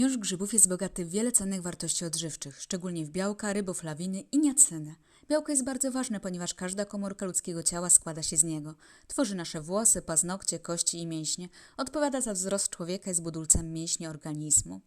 Miąższ grzybów jest bogaty w wiele cennych wartości odżywczych, szczególnie w białka, ryboflawiny i niacynę. Białko jest bardzo ważne, ponieważ każda komórka ludzkiego ciała składa się z niego. Tworzy nasze włosy, paznokcie, kości i mięśnie, odpowiada za wzrost człowieka, jest budulcem mięśni organizmu.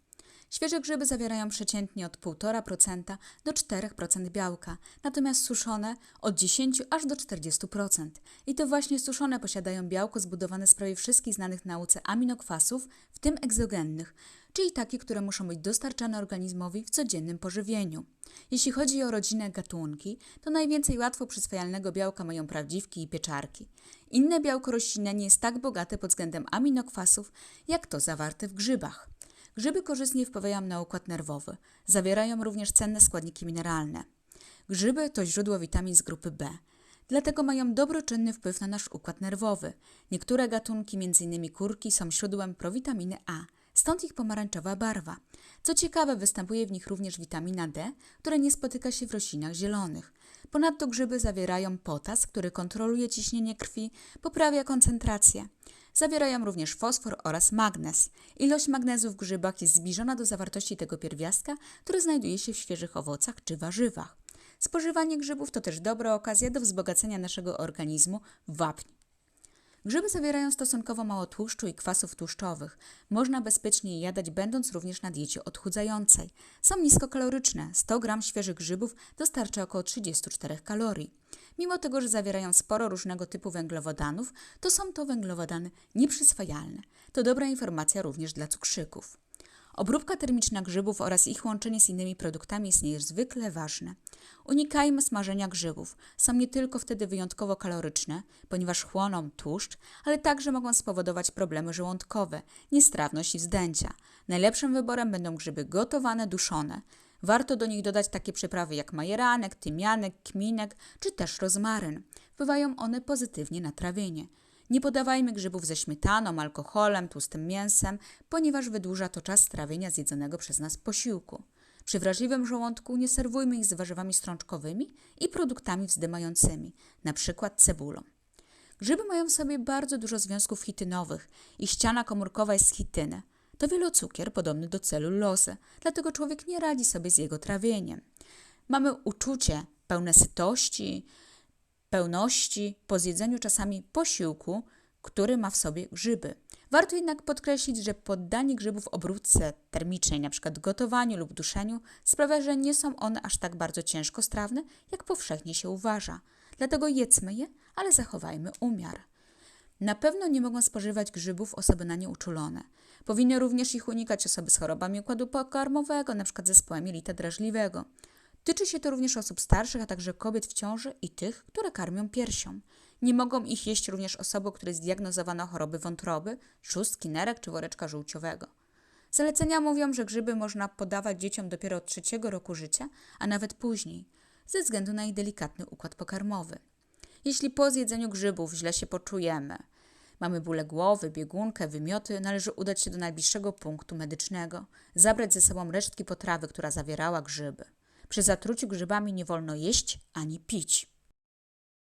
Świeże grzyby zawierają przeciętnie od 1,5% do 4% białka, natomiast suszone od 10 aż do 40%. I to właśnie suszone posiadają białko zbudowane z prawie wszystkich znanych nauce aminokwasów, w tym egzogennych, czyli takie, które muszą być dostarczane organizmowi w codziennym pożywieniu. Jeśli chodzi o rodzinne gatunki, to najwięcej łatwo przyswajalnego białka mają prawdziwki i pieczarki. Inne białko roślinne nie jest tak bogate pod względem aminokwasów, jak to zawarte w grzybach. Grzyby korzystnie wpływają na układ nerwowy. Zawierają również cenne składniki mineralne. Grzyby to źródło witamin z grupy B. Dlatego mają dobroczynny wpływ na nasz układ nerwowy. Niektóre gatunki, m.in. kurki, są źródłem prowitaminy A, stąd ich pomarańczowa barwa. Co ciekawe, występuje w nich również witamina D, która nie spotyka się w roślinach zielonych. Ponadto grzyby zawierają potas, który kontroluje ciśnienie krwi, poprawia koncentrację. Zawierają również fosfor oraz magnez. Ilość magnezu w grzybach jest zbliżona do zawartości tego pierwiastka, który znajduje się w świeżych owocach czy warzywach. Spożywanie grzybów to też dobra okazja do wzbogacenia naszego organizmu w wapń. Grzyby zawierają stosunkowo mało tłuszczu i kwasów tłuszczowych. Można bezpiecznie je jadać, będąc również na diecie odchudzającej. Są niskokaloryczne. 100 gram świeżych grzybów dostarcza około 34 kalorii. Mimo tego, że zawierają sporo różnego typu węglowodanów, to są to węglowodany nieprzyswajalne. To dobra informacja również dla cukrzyków. Obróbka termiczna grzybów oraz ich łączenie z innymi produktami jest niezwykle ważne. Unikajmy smażenia grzybów. Są nie tylko wtedy wyjątkowo kaloryczne, ponieważ chłoną tłuszcz, ale także mogą spowodować problemy żołądkowe, niestrawność i wzdęcia. Najlepszym wyborem będą grzyby gotowane, duszone. Warto do nich dodać takie przyprawy jak majeranek, tymianek, kminek czy też rozmaryn. Wpływają one pozytywnie na trawienie. Nie podawajmy grzybów ze śmietaną, alkoholem, tłustym mięsem, ponieważ wydłuża to czas trawienia zjedzonego przez nas posiłku. Przy wrażliwym żołądku nie serwujmy ich z warzywami strączkowymi i produktami wzdymającymi, np. cebulą. Grzyby mają w sobie bardzo dużo związków chitynowych i ściana komórkowa jest z chityny. To wielocukier podobny do celulozy, dlatego człowiek nie radzi sobie z jego trawieniem. Mamy uczucie pełne sytości, pełności po zjedzeniu czasami posiłku, który ma w sobie grzyby. Warto jednak podkreślić, że poddanie grzybów obróbce termicznej, np. gotowaniu lub duszeniu, sprawia, że nie są one aż tak bardzo ciężkostrawne, jak powszechnie się uważa. Dlatego jedzmy je, ale zachowajmy umiar. Na pewno nie mogą spożywać grzybów osoby na nie uczulone. Powinny również ich unikać osoby z chorobami układu pokarmowego, np. zespołem jelita drażliwego. Tyczy się to również osób starszych, a także kobiet w ciąży i tych, które karmią piersią. Nie mogą ich jeść również osoby, które zdiagnozowano choroby wątroby, szóstki, nerek czy woreczka żółciowego. Zalecenia mówią, że grzyby można podawać dzieciom dopiero od trzeciego roku życia, a nawet później, ze względu na ich delikatny układ pokarmowy. Jeśli po zjedzeniu grzybów źle się poczujemy, mamy bóle głowy, biegunkę, wymioty, należy udać się do najbliższego punktu medycznego, zabrać ze sobą resztki potrawy, która zawierała grzyby. Przy zatruciu grzybami nie wolno jeść ani pić.